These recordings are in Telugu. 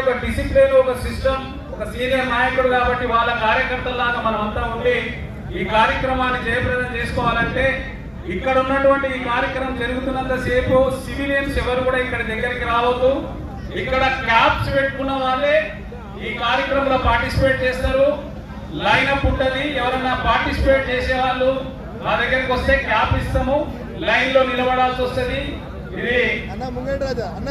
ఒక డిసిప్లిన్ ఒక సిస్టమ్ ఒక సీనియర్ నాయకుడు కాబట్టి వాళ్ళ కార్యకర్తల్లాగా మనం అంతా ఉండి ఈ కార్యక్రమాన్ని జయప్రదం చేసుకోవాలంటే ఇక్కడ ఉన్నటువంటి ఈ కార్యక్రమం జరుగుతున్నంత సేపు సివిలియన్స్ ఎవరు కూడా ఇక్కడ దగ్గరికి రావద్దు. ఇక్కడ క్యాప్స్ పెట్టుకున్న వాళ్ళే ఈ కార్యక్రమంలో పార్టిసిపేట్ చేస్తారు. లైన్ అప్ ఉంటుంది ఎవరన్నా పార్టిసిపేట్ చేసే వాళ్ళు మా దగ్గరికి వస్తే క్యాప్ ఇస్తాము. లైన్లో నిలబడాల్సి వస్తుంది. ఇది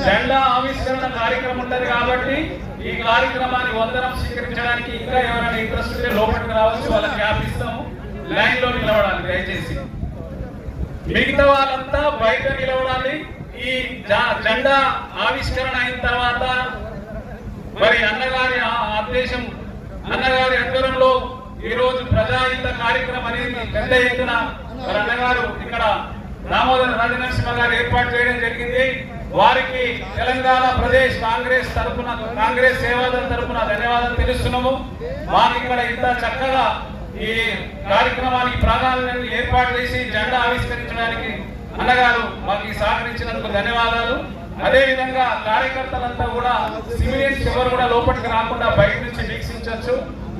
జెండా ఆవిష్కరణ కార్యక్రమం ఉంటది కాబట్టి ఈ కార్యక్రమాన్ని వందనం స్వీకరించడానికి ఇంకా ఎవరైనా ఇంట్రెస్ట్ ఉంటే లోపలికి రావచ్చు వాళ్ళకి క్యాప్ ఇస్తాము. లైన్లో నిలబడాలి దయచేసి. మిగతా వాళ్ళంతా బయట నిలబడాలి. ఈ జెండా ఆవిష్కరణ అయిన తర్వాత మరి అన్నగారి ఆ- ఆదేశం అన్నగారి ఆధ్వర్యంలో ఈ రోజు ప్రజాహిత కార్యక్రమం అనేది పెద్ద ఎత్తున మరి అన్నగారు ఇక్కడ దామోదర రాజనరసింహ గారు ఏర్పాటు చేయడం జరిగింది. వారికి తెలంగాణ ప్రదేశ్ కాంగ్రెస్ తరఫున కాంగ్రెస్ సేవాదం తరఫున ధన్యవాదాలు తెలుస్తున్నాము. వారు ఇక్కడ ఇంత చక్కగా ఈ కార్యక్రమానికి ప్రాధాన్యతను ఏర్పాటు చేసి జెండా ఆవిష్కరించడానికి అన్నగారు మాకు సహకరించినందుకు ధన్యవాదాలు. అదే విధంగా కార్యకర్తలంతా కూడా సివిలియన్స్ ఎవరు కూడా లోపలికి రాకుండా బయట నుంచి వీక్షించవచ్చు.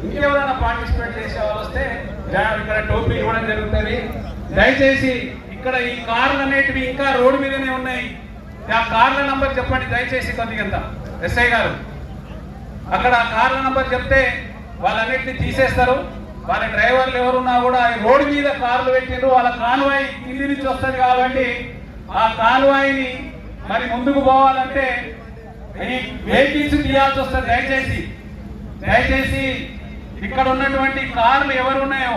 ఇంకెవరైనా పార్టిసిపేట్ చేసే వాళ్ళు వస్తే ఇక్కడ టోపీ ఇవ్వడం జరుగుతుంది. దయచేసి ఇక్కడ ఈ కార్లు అనేటివి ఇంకా రోడ్డు మీదనే ఉన్నాయి. ఆ కార్ల నంబర్ చెప్పండి దయచేసి కొద్దిగంత. ఎస్ఐ గారు అక్కడ ఆ కార్ల నంబర్ చెప్తే వాళ్ళన్నిటిని తీసేస్తారు. వాళ్ళ డ్రైవర్లు ఎవరున్నా కూడా ఈ రోడ్డు మీద కార్లు పెట్టిండ్రు వాళ్ళ కాన్వాయ్ కింది నుంచి వస్తుంది కాబట్టి ఆ కాన్వాయిని మరి ముందుకు పోవాలంటే ఈ వెహికల్స్ తీయాల్సి వస్తుంది. దయచేసి దయచేసి ఇక్కడ ఉన్నటువంటి కార్లు ఎవరు ఉన్నాయో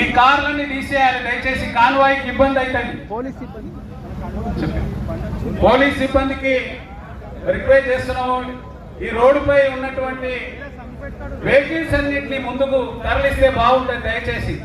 ఈ కార్లన్నీ తీసేయాలి దయచేసి కాన్వాయ్కి ఇబ్బంది అవుతుంది పోలీస్ సిబ్బంది. పోలీస్ సిబ్బందికి రిక్వెస్ట్ చేస్తున్నాము. ఈ రోడ్డుపై ఉన్నటువంటి వెహికల్స్ అన్నింటినీ ముందుకు తరలిస్తే బాగుంటుంది దయచేసి.